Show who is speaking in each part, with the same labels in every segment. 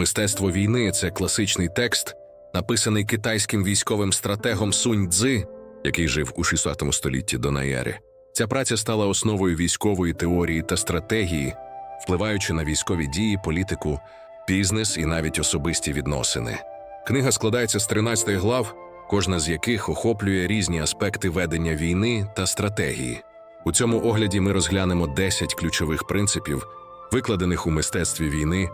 Speaker 1: Мистецтво війни це класичний текст, написаний китайським військовим стратегом Сунь Цзи, який жив у 6 столітті до Наєри. Ця праця стала основою військової теорії та стратегії, впливаючи на військові дії, політику, бізнес і навіть особисті відносини. Книга складається з 13 глав, кожна з яких охоплює різні аспекти ведення війни та стратегії. У цьому огляді ми розглянемо 10 ключових принципів, викладених у мистецтві війни,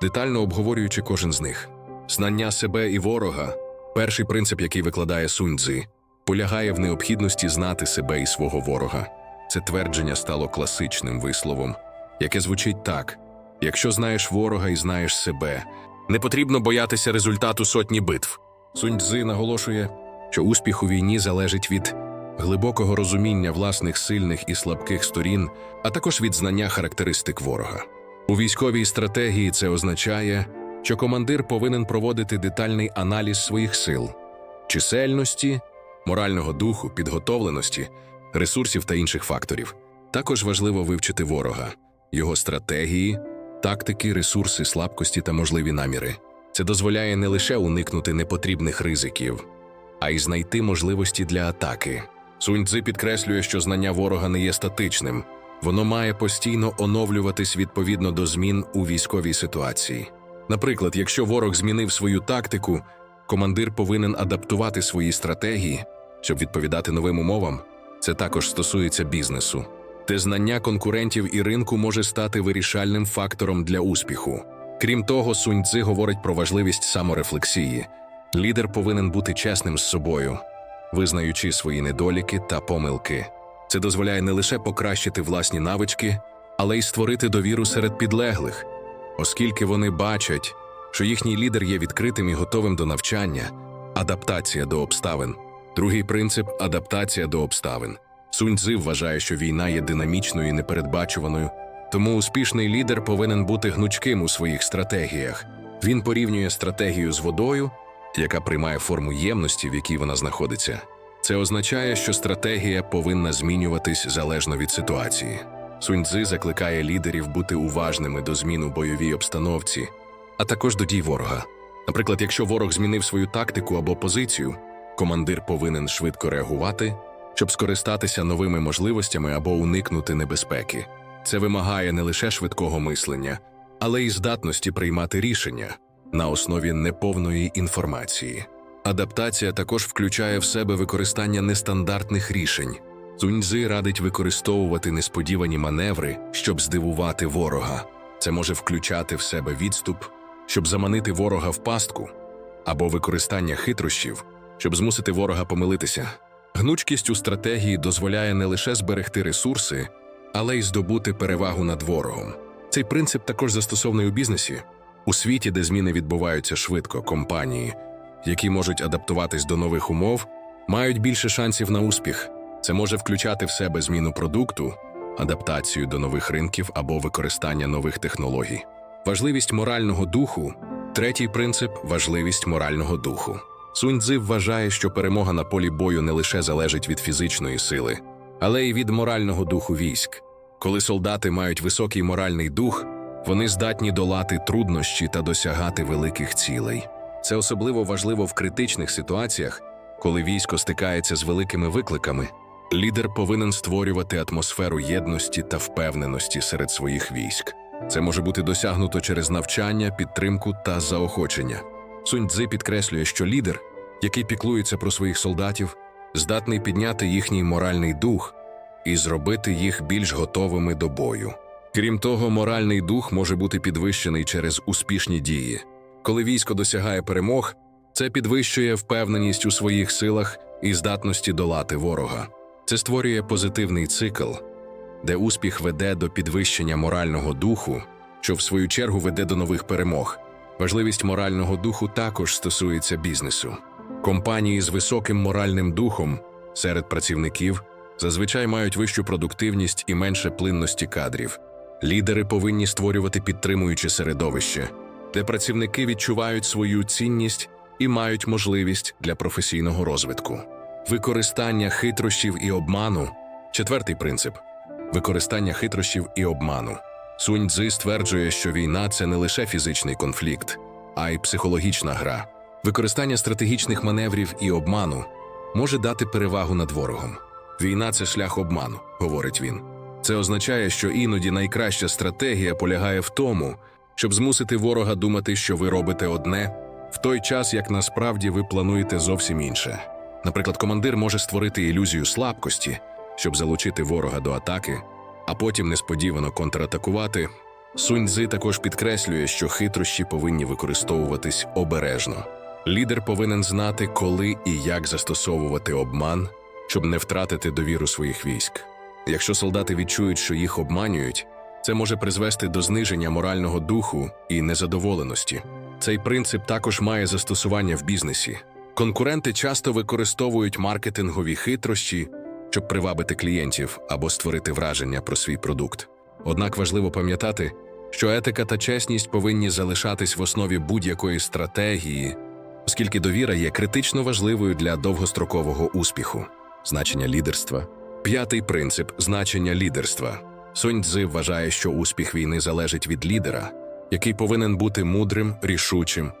Speaker 1: детально обговорюючи кожен з них. Знання себе і ворога перший принцип, який викладає Сунь Цзи, полягає в необхідності знати себе і свого ворога. Це твердження стало класичним висловом, яке звучить так: якщо знаєш ворога і знаєш себе, не потрібно боятися результату сотні битв. Сунь Цзи наголошує, що успіх у війні залежить від глибокого розуміння власних сильних і слабких сторін, а також від знання характеристик ворога. У військовій стратегії це означає, що командир повинен проводити детальний аналіз своїх сил, чисельності, морального духу, підготовленості, ресурсів та інших факторів. Також важливо вивчити ворога, його стратегії, тактики, ресурси, слабкості та можливі наміри. Це дозволяє не лише уникнути непотрібних ризиків, а й знайти можливості для атаки. Сунь підкреслює, що знання ворога не є статичним, воно має постійно оновлюватись відповідно до змін у військовій ситуації. Наприклад, якщо ворог змінив свою тактику, командир повинен адаптувати свої стратегії, щоб відповідати новим умовам. Це також стосується бізнесу, де знання конкурентів і ринку може стати вирішальним фактором для успіху. Крім того, Сунь Цзи говорить про важливість саморефлексії. Лідер повинен бути чесним з собою, визнаючи свої недоліки та помилки. Це дозволяє не лише покращити власні навички, але й створити довіру серед підлеглих, оскільки вони бачать, що їхній лідер є відкритим і готовим до навчання, адаптація до обставин. Другий принцип адаптація до обставин. Сунь Цзи вважає, що війна є динамічною і непередбачуваною, тому успішний лідер повинен бути гнучким у своїх стратегіях. Він порівнює стратегію з водою, яка приймає форму ємності, в якій вона знаходиться. Це означає, що стратегія повинна змінюватись залежно від ситуації. Суньцзи закликає лідерів бути уважними до змін у бойовій обстановці, а також до дій ворога. Наприклад, якщо ворог змінив свою тактику або позицію, командир повинен швидко реагувати, щоб скористатися новими можливостями або уникнути небезпеки. Це вимагає не лише швидкого мислення, але й здатності приймати рішення на основі неповної інформації. Адаптація також включає в себе використання нестандартних рішень. Цуньцзи радить використовувати несподівані маневри, щоб здивувати ворога. Це може включати в себе відступ, щоб заманити ворога в пастку, або використання хитрощів, щоб змусити ворога помилитися. Гнучкість у стратегії дозволяє не лише зберегти ресурси, але й здобути перевагу над ворогом. Цей принцип також застосований у бізнесі. У світі, де зміни відбуваються швидко, компанії, які можуть адаптуватись до нових умов, мають більше шансів на успіх. Це може включати в себе зміну продукту, адаптацію до нових ринків або використання нових технологій. Важливість морального духу третій принцип важливість морального духу. Суньцзи вважає, що перемога на полі бою не лише залежить від фізичної сили, але й від морального духу військ. Коли солдати мають високий моральний дух, вони здатні долати труднощі та досягати великих цілей. Це особливо важливо в критичних ситуаціях, коли військо стикається з великими викликами. Лідер повинен створювати атмосферу єдності та впевненості серед своїх військ. Це може бути досягнуто через навчання, підтримку та заохочення. Сунь Цзи підкреслює, що лідер, який піклується про своїх солдатів, здатний підняти їхній моральний дух і зробити їх більш готовими до бою. Крім того, моральний дух може бути підвищений через успішні дії. Коли військо досягає перемог, це підвищує впевненість у своїх силах і здатності долати ворога. Це створює позитивний цикл, де успіх веде до підвищення морального духу, що в свою чергу веде до нових перемог. Важливість морального духу також стосується бізнесу. Компанії з високим моральним духом серед працівників зазвичай мають вищу продуктивність і менше плинності кадрів. Лідери повинні створювати підтримуюче середовище, де працівники відчувають свою цінність і мають можливість для професійного розвитку. Використання хитрощів і обману четвертий принцип використання хитрощів і обману. Сунь Цзи стверджує, що війна це не лише фізичний конфлікт, а й психологічна гра. Використання стратегічних маневрів і обману може дати перевагу над ворогом. Війна це шлях обману, говорить він. Це означає, що іноді найкраща стратегія полягає в тому, щоб змусити ворога думати, що ви робите одне, в той час як насправді ви плануєте зовсім інше. Наприклад, командир може створити ілюзію слабкості, щоб залучити ворога до атаки, а потім несподівано контратакувати. Сунь Цзи також підкреслює, що хитрощі повинні використовуватись обережно. Лідер повинен знати, коли і як застосовувати обман, щоб не втратити довіру своїх військ. Якщо солдати відчують, що їх обманюють, це може призвести до зниження морального духу і незадоволеності. Цей принцип також має застосування в бізнесі. Конкуренти часто використовують маркетингові хитрощі, щоб привабити клієнтів або створити враження про свій продукт. Однак важливо пам'ятати, що етика та чесність повинні залишатись в основі будь-якої стратегії, оскільки довіра є критично важливою для довгострокового успіху. Значення лідерства. П'ятий принцип значення лідерства. Сунь Цзи вважає, що успіх війни залежить від лідера, який повинен бути мудрим, рішучим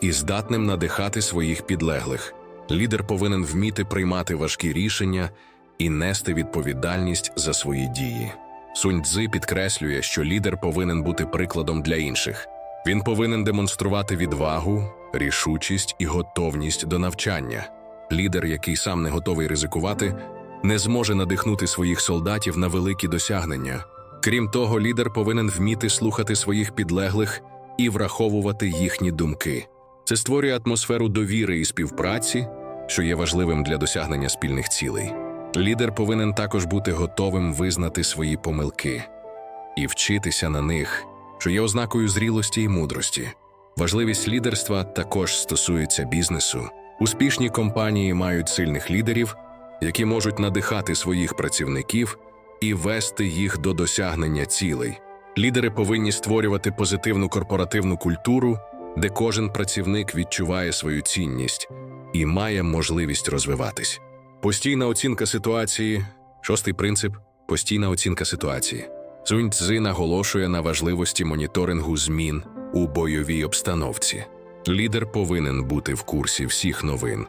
Speaker 1: і здатним надихати своїх підлеглих. Лідер повинен вміти приймати важкі рішення і нести відповідальність за свої дії. Сунь Цзи підкреслює, що лідер повинен бути прикладом для інших. Він повинен демонструвати відвагу, рішучість і готовність до навчання. Лідер, який сам не готовий ризикувати, не зможе надихнути своїх солдатів на великі досягнення. Крім того, лідер повинен вміти слухати своїх підлеглих і враховувати їхні думки. Це створює атмосферу довіри і співпраці, що є важливим для досягнення спільних цілей. Лідер повинен також бути готовим визнати свої помилки і вчитися на них, що є ознакою зрілості і мудрості. Важливість лідерства також стосується бізнесу. Успішні компанії мають сильних лідерів, які можуть надихати своїх працівників і вести їх до досягнення цілей. Лідери повинні створювати позитивну корпоративну культуру, де кожен працівник відчуває свою цінність і має можливість розвиватись. Постійна оцінка ситуації. Шостий принцип постійна оцінка ситуації. Цунь Цзи наголошує на важливості моніторингу змін у бойовій обстановці. Лідер повинен бути в курсі всіх новин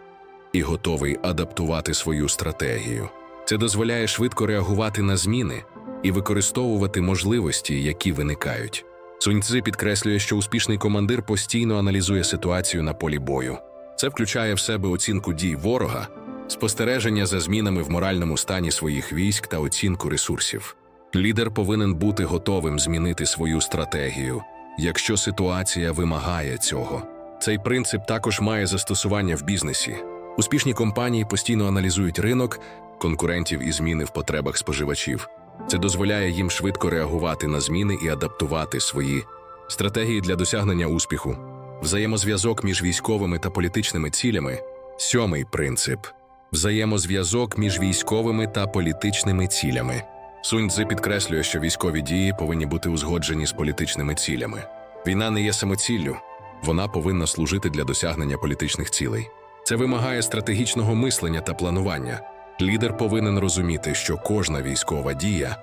Speaker 1: і готовий адаптувати свою стратегію. Це дозволяє швидко реагувати на зміни і використовувати можливості, які виникають. Суньцзи підкреслює, що успішний командир постійно аналізує ситуацію на полі бою. Це включає в себе оцінку дій ворога, спостереження за змінами в моральному стані своїх військ та оцінку ресурсів. Лідер повинен бути готовим змінити свою стратегію, якщо ситуація вимагає цього. Цей принцип також має застосування в бізнесі. Успішні компанії постійно аналізують ринок, конкурентів і зміни в потребах споживачів. Це дозволяє їм швидко реагувати на зміни і адаптувати свої стратегії для досягнення успіху. Взаємозв'язок між військовими та політичними цілями. Сьомий принцип взаємозв'язок між військовими та політичними цілями. Сунь підкреслює, що військові дії повинні бути узгоджені з політичними цілями. Війна не є самоціллю, вона повинна служити для досягнення політичних цілей. Це вимагає стратегічного мислення та планування. Лідер повинен розуміти, що кожна військова дія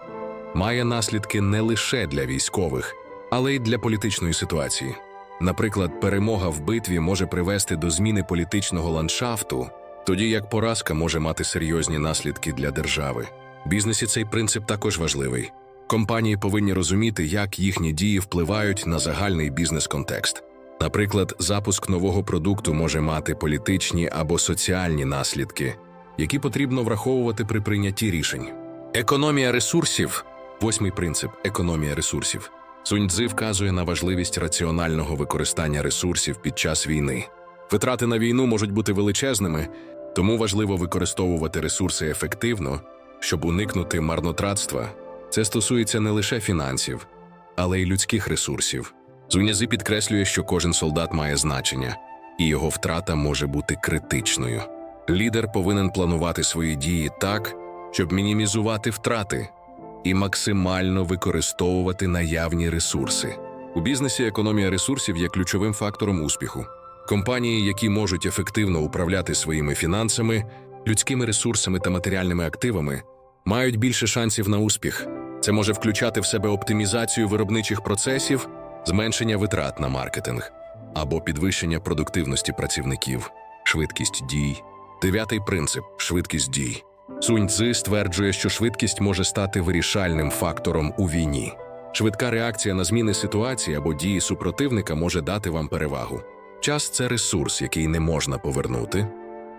Speaker 1: має наслідки не лише для військових, але й для політичної ситуації. Наприклад, перемога в битві може привести до зміни політичного ландшафту, тоді як поразка може мати серйозні наслідки для держави. В бізнесі цей принцип також важливий. Компанії повинні розуміти, як їхні дії впливають на загальний бізнес-контекст. Наприклад, запуск нового продукту може мати політичні або соціальні наслідки, які потрібно враховувати при прийнятті рішень. Економія ресурсів восьмий принцип економія ресурсів. Суньцзи вказує на важливість раціонального використання ресурсів під час війни. Витрати на війну можуть бути величезними, тому важливо використовувати ресурси ефективно, щоб уникнути марнотратства. Це стосується не лише фінансів, але й людських ресурсів. Зунyaзи підкреслює, що кожен солдат має значення, і його втрата може бути критичною. Лідер повинен планувати свої дії так, щоб мінімізувати втрати і максимально використовувати наявні ресурси. У бізнесі економія ресурсів є ключовим фактором успіху. Компанії, які можуть ефективно управляти своїми фінансами, людськими ресурсами та матеріальними активами, мають більше шансів на успіх. Це може включати в себе оптимізацію виробничих процесів, зменшення витрат на маркетинг, або підвищення продуктивності працівників, швидкість дій. Дев'ятий принцип швидкість дій. Сунь Цзи стверджує, що швидкість може стати вирішальним фактором у війні. Швидка реакція на зміни ситуації або дії супротивника може дати вам перевагу. Час це ресурс, який не можна повернути,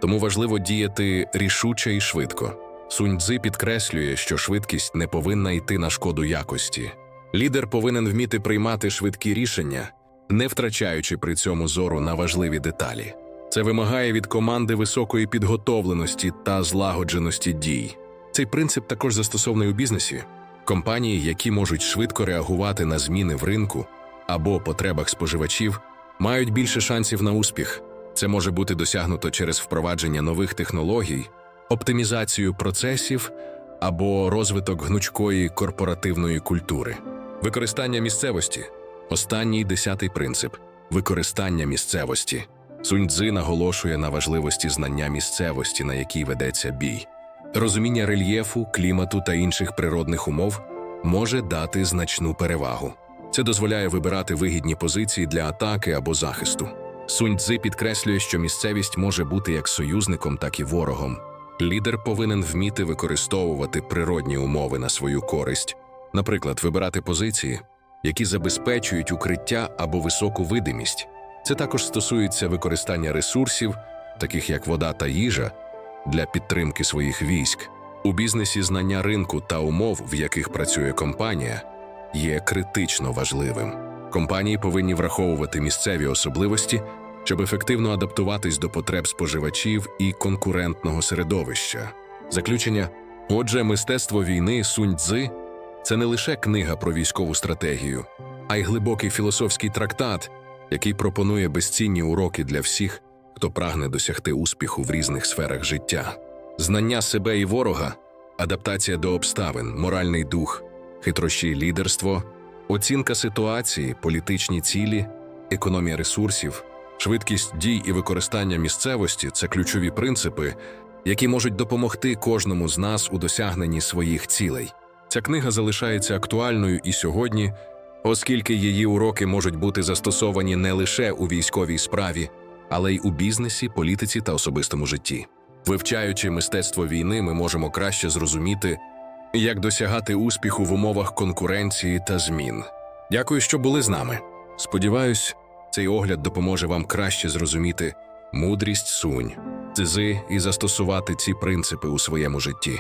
Speaker 1: тому важливо діяти рішуче і швидко. Сунь Цзи підкреслює, що швидкість не повинна йти на шкоду якості. Лідер повинен вміти приймати швидкі рішення, не втрачаючи при цьому зору на важливі деталі. Це вимагає від команди високої підготовленості та злагодженості дій. Цей принцип також застосований у бізнесі. Компанії, які можуть швидко реагувати на зміни в ринку або потребах споживачів, мають більше шансів на успіх. Це може бути досягнуто через впровадження нових технологій, оптимізацію процесів або розвиток гнучкої корпоративної культури. Використання місцевості останній десятий принцип використання місцевості. Суньцзи наголошує на важливості знання місцевості, на якій ведеться бій. Розуміння рельєфу, клімату та інших природних умов може дати значну перевагу. Це дозволяє вибирати вигідні позиції для атаки або захисту. Суньцзи підкреслює, що місцевість може бути як союзником, так і ворогом. Лідер повинен вміти використовувати природні умови на свою користь, наприклад, вибирати позиції, які забезпечують укриття або високу видимість. Це також стосується використання ресурсів, таких як вода та їжа, для підтримки своїх військ. У бізнесі знання ринку та умов, в яких працює компанія, є критично важливим. Компанії повинні враховувати місцеві особливості, щоб ефективно адаптуватись до потреб споживачів і конкурентного середовища. Заключення: отже, мистецтво війни Сунь Цзи – це не лише книга про військову стратегію, а й глибокий філософський трактат, який пропонує безцінні уроки для всіх, хто прагне досягти успіху в різних сферах життя. Знання себе і ворога, адаптація до обставин, моральний дух, хитрощі лідерство, оцінка ситуації, політичні цілі, економія ресурсів, швидкість дій і використання місцевості це ключові принципи, які можуть допомогти кожному з нас у досягненні своїх цілей. Ця книга залишається актуальною і сьогодні, оскільки її уроки можуть бути застосовані не лише у військовій справі, але й у бізнесі, політиці та особистому житті. Вивчаючи мистецтво війни, ми можемо краще зрозуміти, як досягати успіху в умовах конкуренції та змін. Дякую, що були з нами. Сподіваюсь, цей огляд допоможе вам краще зрозуміти мудрість сунь, цзи і застосувати ці принципи у своєму житті.